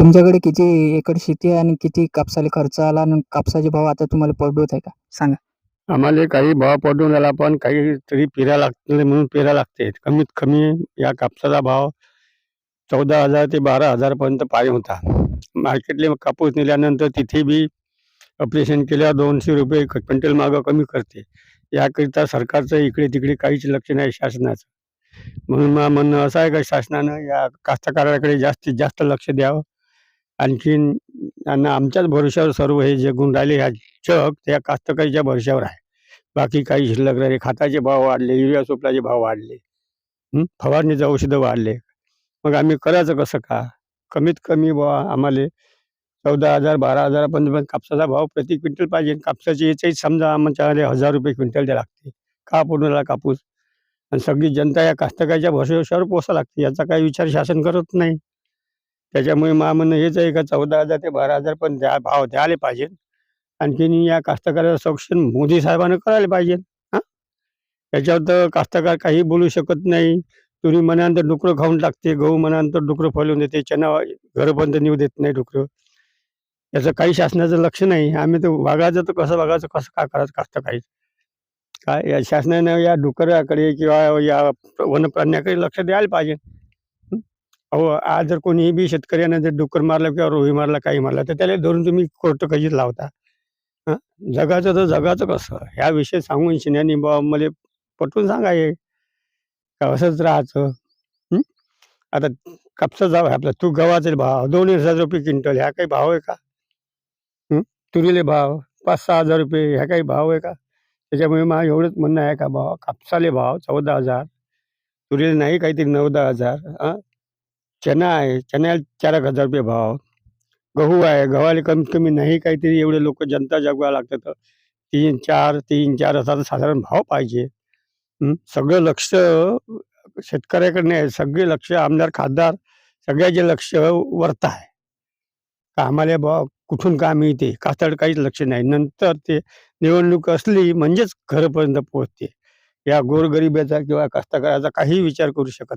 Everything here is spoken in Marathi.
तुमच्याकडे किती एकर शेती आहे आणि किती कापसाला खर्च आला आणि कापसाचे भाव आता तुम्हाला पडवत आहे का? सांगा. आम्हाला काही भाव पडून राहिला पण काही तरी पेरा लागते म्हणून पेरा लागते. कमीत कमी या कापसाचा भाव चौदा हजार ते बारा हजारपर्यंत पाय होता. मार्केटले कापूस नेल्यानंतर तिथे बी ऑपरेशन केल्यावर दोनशे रुपये क- क्विंटल मागं कमी करते. याकरिता सरकारचं इकडे तिकडे काहीच लक्ष नाही शासनाचं. म्हणून मला म्हणणं असं आहे का शासनानं या कास्तकाराकडे जास्तीत जास्त लक्ष द्यावं? आणखीन त्यांना आमच्याच भरोश्यावर सर्व हे जगून राहिले ह्या जग त्या कास्तकारीच्या भरोश्यावर आहे. बाकी काही शिल्लक राहिले खताचे भाव वाढले युरिया सोपलाचे भाव वाढले फवारणीचं फवारणीचे औषधं वाढले. मग आम्ही करायचं कसं का? कमीत कमी बुवा आम्हाला चौदा हजार बारा हजारापर्यंत पण कापसाचा भाव प्रति क्विंटल पाहिजे. कापसाची याच्याही समजा आमच्याकडे हजार रुपये क्विंटल द्या लागते. का पूर्ण कापूस? आणि सगळी जनता या कास्तकाच्या भरोश्यावर पोसा लागते. याचा काही विचार शासन करत नाही. त्याच्यामुळे मा म्हणणं हेच आहे का चौदा हजार ते बारा हजार पण द्या भाव द्यायला पाहिजे. आणखीन या कास्तकाराचं संरक्षण मोदी साहेबांना करायला पाहिजे. हां? त्याच्यावर तर कास्तकार काही बोलू शकत नाही. तुरी मनानंतर डुकरं खाऊन टाकते गहू मनानंतर डुकरं फलवून देते चना घरपर्यंत नेऊ देत नाही डुकरं. याचं काही शासनाचं लक्ष नाही. आम्ही तर वागायचं तर कसं वागायचं कसं काय करायचं कास्तकारी काय? या शासनानं या डुकराकडे किंवा या वनप्राण्याकडे लक्ष द्यायला पाहिजे. अहो आज जर कोणीही बी शेतकऱ्यानं जर डुक्कर मारलं किंवा रोही मारला काही मारला तर त्याला धरून तुम्ही कोर्ट कशीच लावता? हं? जगाचं तर जगाचं कसं? ह्या विषय सांगून शिन्यानी बा मला पटवून सांगा हे. का असंच राहायचं? हं? आता कापसाचा भाव आपला. तू गव्हाचे भाव दोन हजार रुपये क्विंटल ह्या काही भाव आहे का? हं? तुरीले भाव पाच सहा हजार रुपये ह्या काही भाव आहे का? त्याच्यामुळे मला एवढंच म्हणणं आहे का भाव? कापसाले भाव चौदा हजार तुरीले नाही काहीतरी नऊ दहा हजार हां? चना आहे. चण्याला चार एक हजार रुपये भाव. गहू आहे. गव्हाले कमीत कमी नाही काहीतरी एवढे लोक जनता जगवा लागतात. तर तीन चार तीन चार असा साधारण भाव पाहिजे. सगळं लक्ष शेतकऱ्याकडे नाही सगळे लक्ष आमदार खासदार सगळ्याचे लक्ष वरत आहे. का आम्हाला बा कुठून का येते? कातड काहीच लक्ष नाही. नंतर ते निवडणूक असली म्हणजेच घरपर्यंत पोहोचते. या गोरगरिबाचा किंवा कष्टकऱ्याचा काही विचार करू शकत